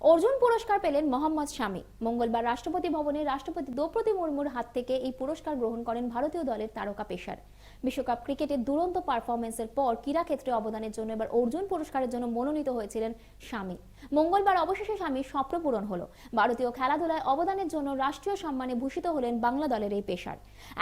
অর্জুন পুরস্কার পেলেন মোহাম্মদ শামী। মঙ্গলবার রাষ্ট্রপতি ভবনে রাষ্ট্রপতি দ্রৌপদী মুর্মুর হাত থেকে এই পুরস্কার গ্রহণ করেন ভারতীয় দলের তারকা পেসার। বিশ্বকাপ ক্রিকেটের দুরন্ত পারফরমেন্সের পর ক্রীড়া ক্ষেত্রে অবদানের জন্য এবার অর্জুন পুরস্কারের জন্য মনোনীত হয়েছিলেন শামী। মঙ্গলবার অবশেষে স্বামীর স্বপ্ন পূরণ হলো। ভারতীয় খেলাধুলায় অবদানের জন্য রাষ্ট্রীয় সম্মানে ভূষিত হলেন বাংলা দলের এই পেশার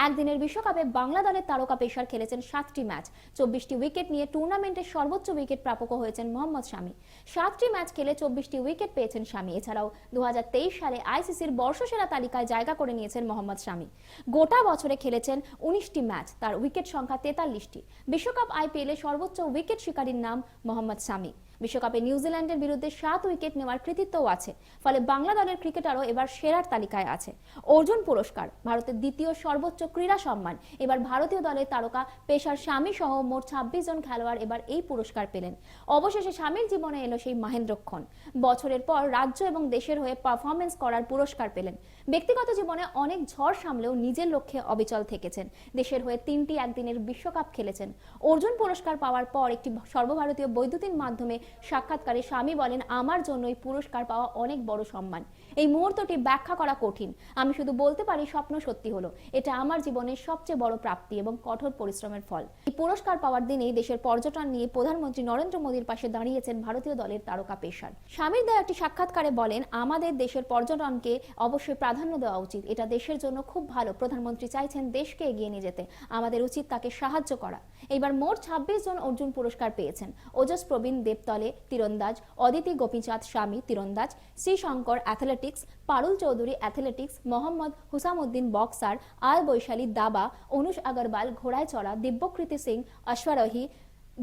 একদিনের বিশ্বকাপে বাংলা দলের তারকা পেশার খেলেছেন সাতটি ম্যাচ। চব্বিশটি উইকেট নিয়ে টুর্নামেন্টের সর্বোচ্চ উইকেট প্রাপক হয়েছেন মোহাম্মদ শামী। সাতটি ম্যাচ খেলে চব্বিশটি উইকেট পেয়েছেন স্বামী। এছাড়াও দু হাজার তেইশ সালে আইসিসির বর্ষসেরা তালিকায় জায়গা করে নিয়েছেন মোহাম্মদ শামী গোটা বছরে খেলেছেন উনিশটি ম্যাচ, তার উইকেট সংখ্যা তেতাল্লিশটি। বিশ্বকাপ আইপিএলে সর্বোচ্চ উইকেট শিকারীর নাম মোহাম্মদ শামী বিশ্বকাপে নিউজিল্যান্ডের বিরুদ্ধে সাত উইকেট নেওয়ার কৃতিত্বও আছে। ফলে বাংলা দলের ক্রিকেটারও এবার সেরার তালিকায় আছে। অর্জুন পুরস্কার, ভারতের দ্বিতীয় সর্বোচ্চ ক্রীড়া সম্মান। এবার ভারতীয় দলের তারকা পেশার স্বামী সহ মোট ছাব্বিশ জন খেলোয়াড় এবার এই পুরস্কার পেলেন। অবশেষে স্বামীর জীবনে এলো সেই মাহেন্দ্রক্ষণ বছরের পর রাজ্য এবং দেশের হয়ে পারফরমেন্স করার পুরস্কার পেলেন। ব্যক্তিগত জীবনে অনেক ঝড় সামলেও নিজের লক্ষ্যে অবিচল থেকেছেন। দেশের হয়ে তিনটি একদিনের বিশ্বকাপ খেলেছেন। অর্জুন পুরস্কার পাওয়ার পর একটি সর্বভারতীয় বৈদ্যুতিন মাধ্যমে সাক্ষাৎকারে স্বামী বলেন, আমার জন্য এই পুরস্কার পাওয়া অনেক বড় সম্মান। এই মুহূর্তটি ব্যাখ্যা করা কঠিন। আমি শুধু বলতে পারি, স্বপ্ন সত্যি হলো। এটা আমার জীবনের সবচেয়ে বড় প্রাপ্তি এবং কঠোর পরিশ্রমের ফল। এই পুরস্কার পাওয়ার দিনেই দেশের পর্যটন নিয়ে প্রধানমন্ত্রী নরেন্দ্র মোদীর পাশে দাঁড়িয়েছেন ভারতীয় দলের তারকা পেশার স্বামীর দেওয়া একটি সাক্ষাৎকারে বলেন, আমাদের দেশের পর্যটনকে অবশ্যই প্রাধান্য দেওয়া উচিত। এটা দেশের জন্য খুব ভালো। প্রধানমন্ত্রী চাইছেন দেশকে এগিয়ে নিয়ে যেতে। আমাদের উচিত তাকে সাহায্য করা। এবার মোট ছাব্বিশ জন অর্জুন পুরস্কার পেয়েছেন। ওজস প্রবীণ দেবতলে তীরন্দাজ Aditi Gopichand Swami তীরন্দাজ, Sreeshankar athletics Parul Chaudhary athletics Mohammad Hussamuddin boxer আল বৈশালী দাবা, অনুষ আগরওয়াল, ঘোড়ায় চড়া, দিব্যকৃতি সিং, অশ্বারোহী,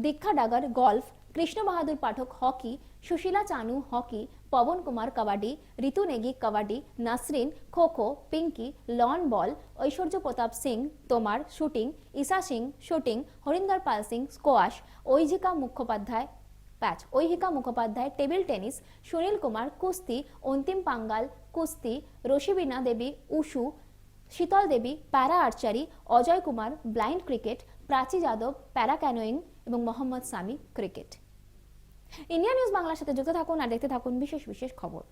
Diksha Dagar golf Krishan Bahadur Pathak hockey Sushila Chanu hockey Pawan Kumar kabaddi, Ritu Negi kabaddi, Nasreen kho kho Pinki lawn bowl Aishwarya Pratap Singh, Tomar shooting Esha Singh shooting Harinder Pal Singh squash Aihika Mukhopadhyay প্যাচ Aihika Mukhopadhyay, table tennis, Sunil Kumar, কুস্তি, অন্তিম পাঙ্গাল, কুস্তি রশিবিনা দেবী wushu Sheetal Devi, para archery, Ajay Kumar, blind cricket, Prachi Yadav, para canoeing এবং Mohammad Shami cricket. India news বাংলার সাথে যুক্ত থাকুন আর দেখতে থাকুন বিশেষ বিশেষ খবর।